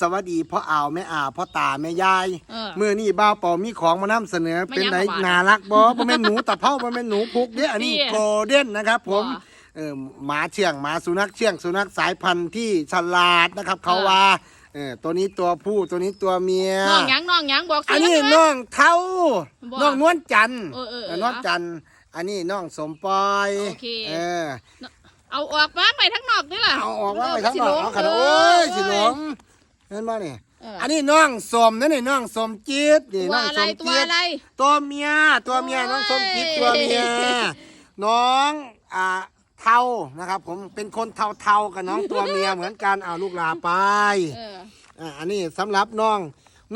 สวัสดีพ่ออ่าวแม่อ่าวพ่อตาแม่ยายเออ เมื่อนี่บ้าวเป่ามีของมานำเสนอ ไม่เป็นยังไหนบ่บาดน่ารักบ่บ่แม่นหนูตะเภาบ่แม่นหนูพุกเด้ออันนี้นี่โกลเด้นนะครับผมบ่เออหมาเชื่องหมาสุนัขเชื่องสุนัขสายพันธุ์ที่ฉลาดนะครับ เขาเออ ว่าเออตัวนี้ตัวผู้ตัวนี้ตัวเมีย น้องหยังน้องหยังบอกอันเสียนี้งด้วยน้องเท่าบ่น้องนวลจันทร์เออเออเออเออนวลจันทร์อันนี้น้องสมปอยโอเค เออ เอาออกมาไปทั้งนอกด้วยล่ะเอาออกว่าไปทั้งหมดเอาขนาดเโอ้ยสิหลง เห็นบ่นี่เอออันนี้น้องสมนั่นนี่น้องสมจิตนี่ตัวน้องอะสไรมตัวจิตอะไร ตัวเมียตัวเมียโอ้ย น้องสมจิตตัวเมียน้องอ่าเทานะครับ ผมเป็นคนเทาเทาๆกับน้องตัวเมียเหมือนกันเอาลูกลาไป เออ อ่าอันนี้สำหรับน้อง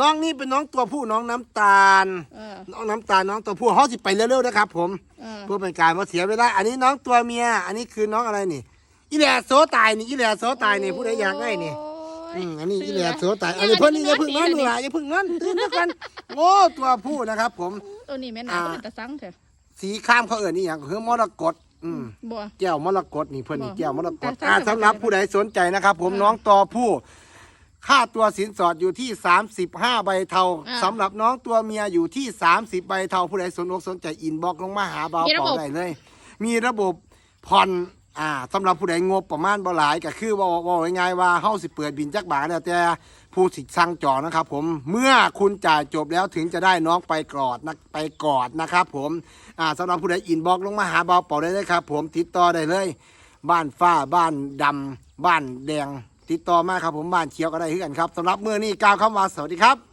น้องนี่เป็นน้องตัวผู้น้องน้ำตาล เออ น้องน้ำตาลน้องตัวผู้เขาสิไปเร็วๆนะครับ ผมเออ เพื่อเป็นการมาเสียเวลาอันนี้น้องตัวเมีย อันนี้คือน้องอะไรนี่อีแหล่โซตายนี่อีแหล่โซตายนี่ผู้ใดอยากได้นี่ โอ้ ยอืมอันนี้อีแหล่โซตายอันนี้เพิ่นนี่อย่าเพึ่งนอนหนูหล่ะอย่าเพึ่งนอนตื่นแล้วกันโอ้ตัวผู้นะครับ ผม ตัวนี้แม่นหนาอ่า ก็เป็นตะสังเถอะสีข้ามเขาเอ่ยนี่อย่างคือมรกตอืม บัว แก้วมรกตนี่เพิ่นนี่บ่แก้วมรกตแต่อ่าถ้าสำหรับผู้ใดสนใจนะครับ ผมอ่าน้องตัวผู้ค่าตัวสินสอดอยู่ที่ 35 ใบเทาอ่า สำหรับน้องตัวเมียอยู่ที่ 30 ใบเทาผู้ใดสนอกสนใจอินบ็อกซ์ลงมาหาเบามีระเป่าบบได้เลย มีระบบผ่อน อ่าสำหรับผู้ใดงบประมาณบ่หลายก็คือว่าว่าง่ายๆว่าเฮาสิเปิดบินจักบาทแล้วแต่ผู้สิสั่งจองนะครับ ผมเมื่อคุณจ่ายจบแล้วถึงจะได้น้องไปกอดนะไปกอดนะครับ ผมอ่าสำหรับผู้ใดอินบอกลงมาหาเบาเป่าได้เลยครับ ผมติดต่อได้เลย บ้านฟ้าบ้านดำบ้านแดง ติดต่อมาครับ ผมบ้านเขียวก็ได้คือกันครับสำหรับเมื้อนี้กล่าวคำว่าสวัสดีครับ